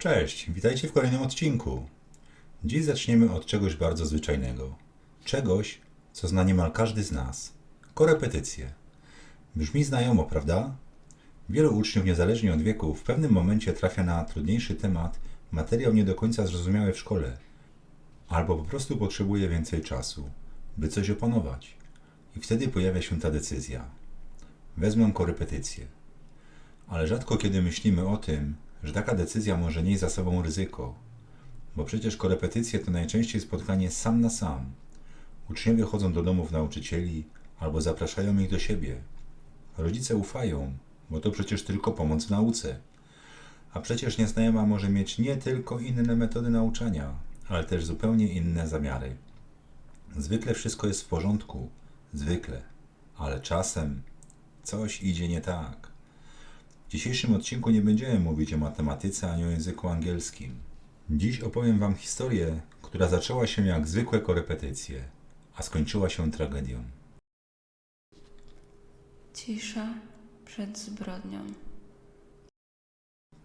Cześć, witajcie w kolejnym odcinku. Dziś zaczniemy od czegoś bardzo zwyczajnego. Czegoś, co zna niemal każdy z nas. Korepetycje. Brzmi znajomo, prawda? Wielu uczniów, niezależnie od wieku, w pewnym momencie trafia na trudniejszy temat, materiał nie do końca zrozumiały w szkole, albo po prostu potrzebuje więcej czasu, by coś opanować. I wtedy pojawia się ta decyzja. Wezmę korepetycje. Ale rzadko kiedy myślimy o tym, że taka decyzja może nieść za sobą ryzyko, bo przecież korepetycje to najczęściej spotkanie sam na sam. Uczniowie chodzą do domów nauczycieli albo zapraszają ich do siebie. Rodzice ufają, bo to przecież tylko pomoc w nauce. A przecież nieznajoma może mieć nie tylko inne metody nauczania, ale też zupełnie inne zamiary. Zwykle wszystko jest w porządku, zwykle, ale czasem coś idzie nie tak. W dzisiejszym odcinku nie będziemy mówić o matematyce ani o języku angielskim. Dziś opowiem Wam historię, która zaczęła się jak zwykłe korepetycje, a skończyła się tragedią. Cisza przed zbrodnią.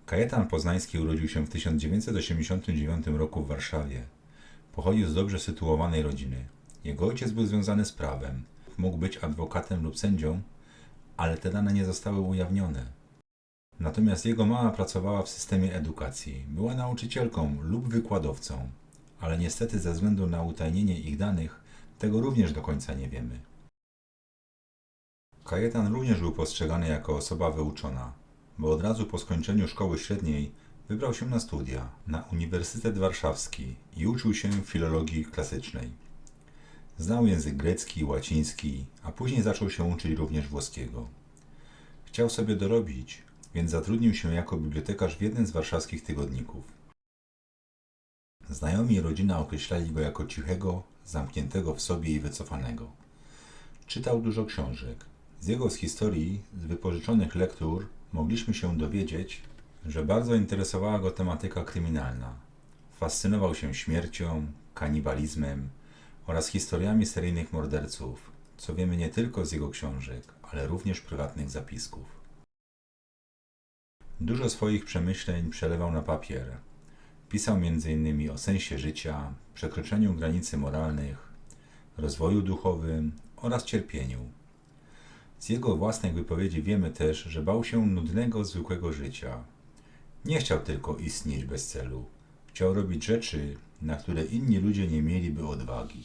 Kajetan Poznański urodził się w 1989 roku w Warszawie. Pochodził z dobrze sytuowanej rodziny. Jego ojciec był związany z prawem. Mógł być adwokatem lub sędzią, ale te dane nie zostały ujawnione. Natomiast jego mama pracowała w systemie edukacji. Była nauczycielką lub wykładowcą, ale niestety ze względu na utajnienie ich danych, tego również do końca nie wiemy. Kajetan również był postrzegany jako osoba wyuczona, bo od razu po skończeniu szkoły średniej wybrał się na studia na Uniwersytet Warszawski i uczył się filologii klasycznej. Znał język grecki, łaciński, a później zaczął się uczyć również włoskiego. Chciał sobie dorobić, więc zatrudnił się jako bibliotekarz w jednym z warszawskich tygodników. Znajomi i rodzina określali go jako cichego, zamkniętego w sobie i wycofanego. Czytał dużo książek. Z jego z historii, z wypożyczonych lektur, mogliśmy się dowiedzieć, że bardzo interesowała go tematyka kryminalna. Fascynował się śmiercią, kanibalizmem oraz historiami seryjnych morderców, co wiemy nie tylko z jego książek, ale również prywatnych zapisków. Dużo swoich przemyśleń przelewał na papier. Pisał m.in. o sensie życia, przekroczeniu granicy moralnych, rozwoju duchowym oraz cierpieniu. Z jego własnych wypowiedzi wiemy też, że bał się nudnego, zwykłego życia. Nie chciał tylko istnieć bez celu. Chciał robić rzeczy, na które inni ludzie nie mieliby odwagi.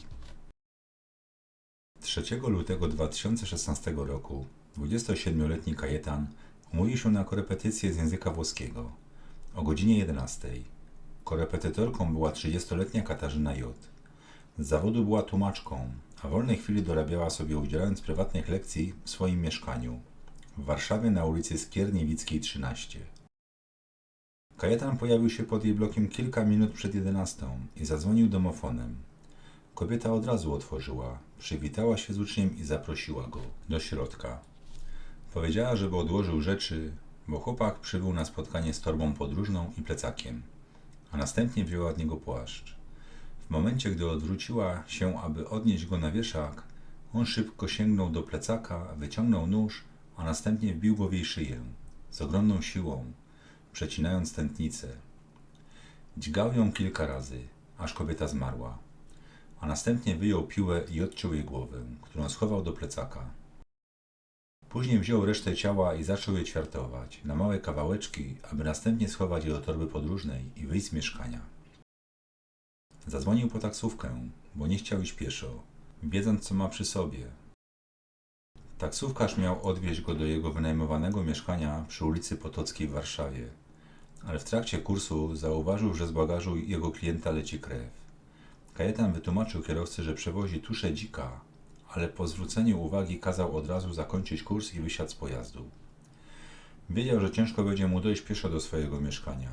3 lutego 2016 roku 27-letni Kajetan umówił się na korepetycję z języka włoskiego o godzinie 11. Korepetytorką była 30-letnia Katarzyna J. Z zawodu była tłumaczką, a wolnej chwili dorabiała sobie udzielając prywatnych lekcji w swoim mieszkaniu w Warszawie na ulicy Skierniewickiej 13. Kajetan pojawił się pod jej blokiem kilka minut przed 11 i zadzwonił domofonem. Kobieta od razu otworzyła, przywitała się z uczniem i zaprosiła go do środka. Powiedziała, żeby odłożył rzeczy, bo chłopak przybył na spotkanie z torbą podróżną i plecakiem, a następnie wzięła od niego płaszcz. W momencie, gdy odwróciła się, aby odnieść go na wieszak, on szybko sięgnął do plecaka, wyciągnął nóż, a następnie wbił go w jej szyję, z ogromną siłą, przecinając tętnicę. Dźgał ją kilka razy, aż kobieta zmarła, a następnie wyjął piłę i odciął jej głowę, którą schował do plecaka. Później wziął resztę ciała i zaczął je ćwiartować na małe kawałeczki, aby następnie schować je do torby podróżnej i wyjść z mieszkania. Zadzwonił po taksówkę, bo nie chciał iść pieszo, wiedząc co ma przy sobie. Taksówkarz miał odwieźć go do jego wynajmowanego mieszkania przy ulicy Potockiej w Warszawie, ale w trakcie kursu zauważył, że z bagażu jego klienta leci krew. Kajetan wytłumaczył kierowcy, że przewozi tuszę dzika, ale po zwróceniu uwagi kazał od razu zakończyć kurs i wysiadł z pojazdu. Wiedział, że ciężko będzie mu dojść pieszo do swojego mieszkania,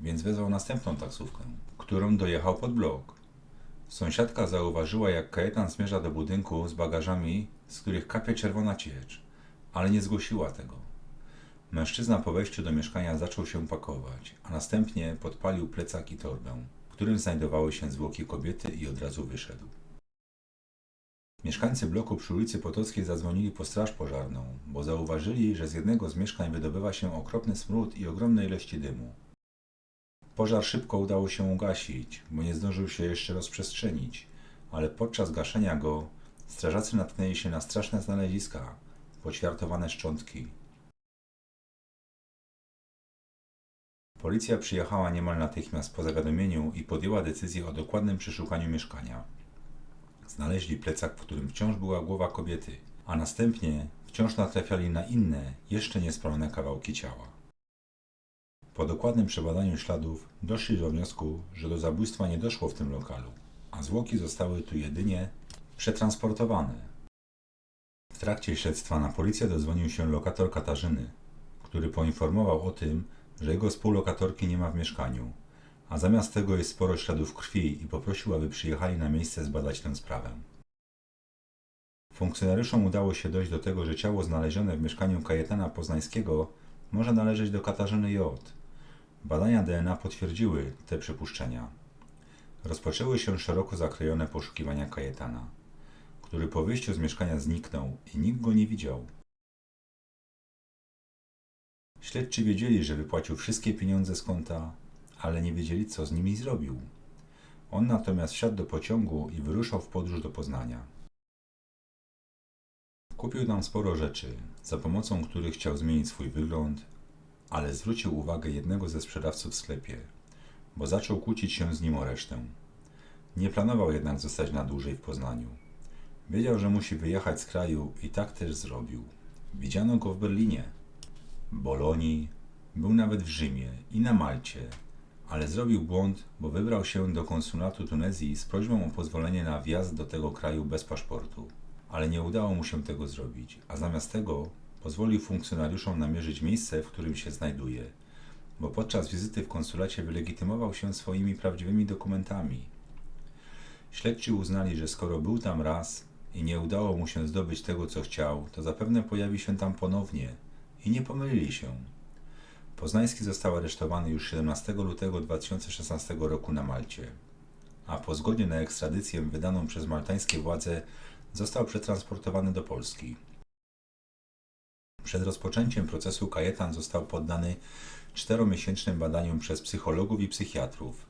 więc wezwał następną taksówkę, którą dojechał pod blok. Sąsiadka zauważyła, jak Kajetan zmierza do budynku z bagażami, z których kapie czerwona ciecz, ale nie zgłosiła tego. Mężczyzna po wejściu do mieszkania zaczął się pakować, a następnie podpalił plecak i torbę, w którym znajdowały się zwłoki kobiety i od razu wyszedł. Mieszkańcy bloku przy ulicy Potockiej zadzwonili po straż pożarną, bo zauważyli, że z jednego z mieszkań wydobywa się okropny smród i ogromne ilości dymu. Pożar szybko udało się ugasić, bo nie zdążył się jeszcze rozprzestrzenić, ale podczas gaszenia go strażacy natknęli się na straszne znaleziska, poćwiartowane szczątki. Policja przyjechała niemal natychmiast po zawiadomieniu i podjęła decyzję o dokładnym przeszukaniu mieszkania. Znaleźli plecak, w którym wciąż była głowa kobiety, a następnie wciąż natrafiali na inne, jeszcze niespalone kawałki ciała. Po dokładnym przebadaniu śladów doszli do wniosku, że do zabójstwa nie doszło w tym lokalu, a zwłoki zostały tu jedynie przetransportowane. W trakcie śledztwa na policję dozwonił się lokator Katarzyny, który poinformował o tym, że jego współlokatorki nie ma w mieszkaniu, a zamiast tego jest sporo śladów krwi i poprosił, aby przyjechali na miejsce zbadać tę sprawę. Funkcjonariuszom udało się dojść do tego, że ciało znalezione w mieszkaniu Kajetana Poznańskiego może należeć do Katarzyny J. Badania DNA potwierdziły te przypuszczenia. Rozpoczęły się szeroko zakrojone poszukiwania Kajetana, który po wyjściu z mieszkania zniknął i nikt go nie widział. Śledczy wiedzieli, że wypłacił wszystkie pieniądze z konta, ale nie wiedzieli, co z nimi zrobił. On natomiast wsiadł do pociągu i wyruszał w podróż do Poznania. Kupił tam sporo rzeczy, za pomocą których chciał zmienić swój wygląd, ale zwrócił uwagę jednego ze sprzedawców w sklepie, bo zaczął kłócić się z nim o resztę. Nie planował jednak zostać na dłużej w Poznaniu. Wiedział, że musi wyjechać z kraju i tak też zrobił. Widziano go w Berlinie, Bolonii, był nawet w Rzymie i na Malcie, ale zrobił błąd, bo wybrał się do konsulatu Tunezji z prośbą o pozwolenie na wjazd do tego kraju bez paszportu. Ale nie udało mu się tego zrobić, a zamiast tego pozwolił funkcjonariuszom namierzyć miejsce, w którym się znajduje, bo podczas wizyty w konsulacie wylegitymował się swoimi prawdziwymi dokumentami. Śledczy uznali, że skoro był tam raz i nie udało mu się zdobyć tego, co chciał, to zapewne pojawi się tam ponownie i nie pomylili się. Poznański został aresztowany już 17 lutego 2016 roku na Malcie, a po zgodzie na ekstradycję wydaną przez maltańskie władze został przetransportowany do Polski. Przed rozpoczęciem procesu Kajetan został poddany czteromiesięcznym badaniom przez psychologów i psychiatrów.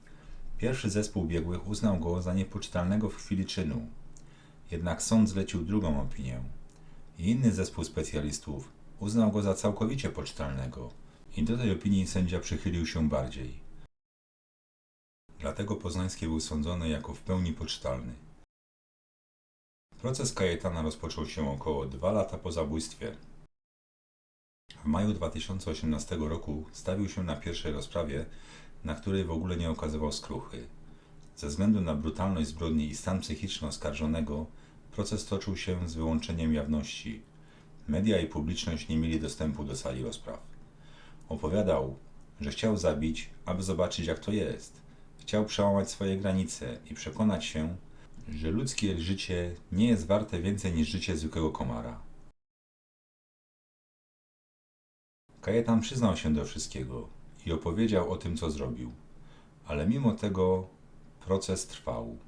Pierwszy zespół biegłych uznał go za niepoczytalnego w chwili czynu. Jednak sąd zlecił drugą opinię. Inny zespół specjalistów uznał go za całkowicie poczytalnego. I do tej opinii sędzia przychylił się bardziej. Dlatego Poznański był sądzony jako w pełni poczytalny. Proces Kajetana rozpoczął się około dwa lata po zabójstwie. W maju 2018 roku stawił się na pierwszej rozprawie, na której w ogóle nie okazywał skruchy. Ze względu na brutalność zbrodni i stan psychiczny oskarżonego, proces toczył się z wyłączeniem jawności. Media i publiczność nie mieli dostępu do sali rozpraw. Opowiadał, że chciał zabić, aby zobaczyć jak to jest. Chciał przełamać swoje granice i przekonać się, że ludzkie życie nie jest warte więcej niż życie zwykłego komara. Kajetan przyznał się do wszystkiego i opowiedział o tym, co zrobił, ale mimo tego proces trwał.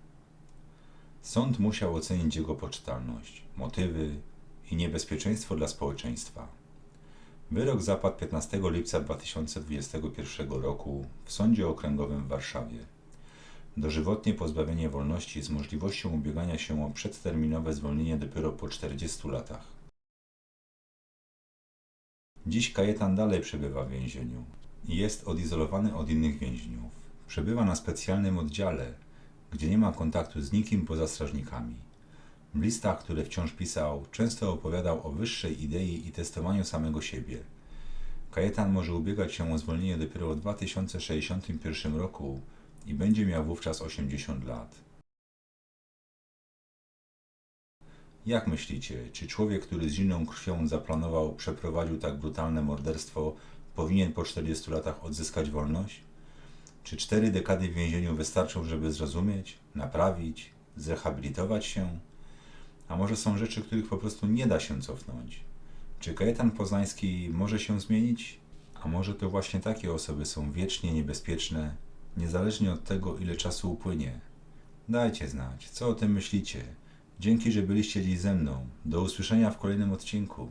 Sąd musiał ocenić jego poczytalność, motywy i niebezpieczeństwo dla społeczeństwa. Wyrok zapadł 15 lipca 2021 roku w Sądzie Okręgowym w Warszawie. Dożywotnie pozbawienie wolności z możliwością ubiegania się o przedterminowe zwolnienie dopiero po 40 latach. Dziś Kajetan dalej przebywa w więzieniu jest odizolowany od innych więźniów. Przebywa na specjalnym oddziale, gdzie nie ma kontaktu z nikim poza strażnikami. W listach, które wciąż pisał, często opowiadał o wyższej idei i testowaniu samego siebie. Kajetan może ubiegać się o zwolnienie dopiero w 2061 roku i będzie miał wówczas 80 lat. Jak myślicie, czy człowiek, który z zimną krwią zaplanował, przeprowadził tak brutalne morderstwo, powinien po 40 latach odzyskać wolność? Czy cztery dekady w więzieniu wystarczą, żeby zrozumieć, naprawić, zrehabilitować się? Może są rzeczy, których po prostu nie da się cofnąć? Czy Kajetan Poznański może się zmienić? A może to właśnie takie osoby są wiecznie niebezpieczne, niezależnie od tego, ile czasu upłynie? Dajcie znać, co o tym myślicie. Dzięki, że byliście dziś ze mną. Do usłyszenia w kolejnym odcinku.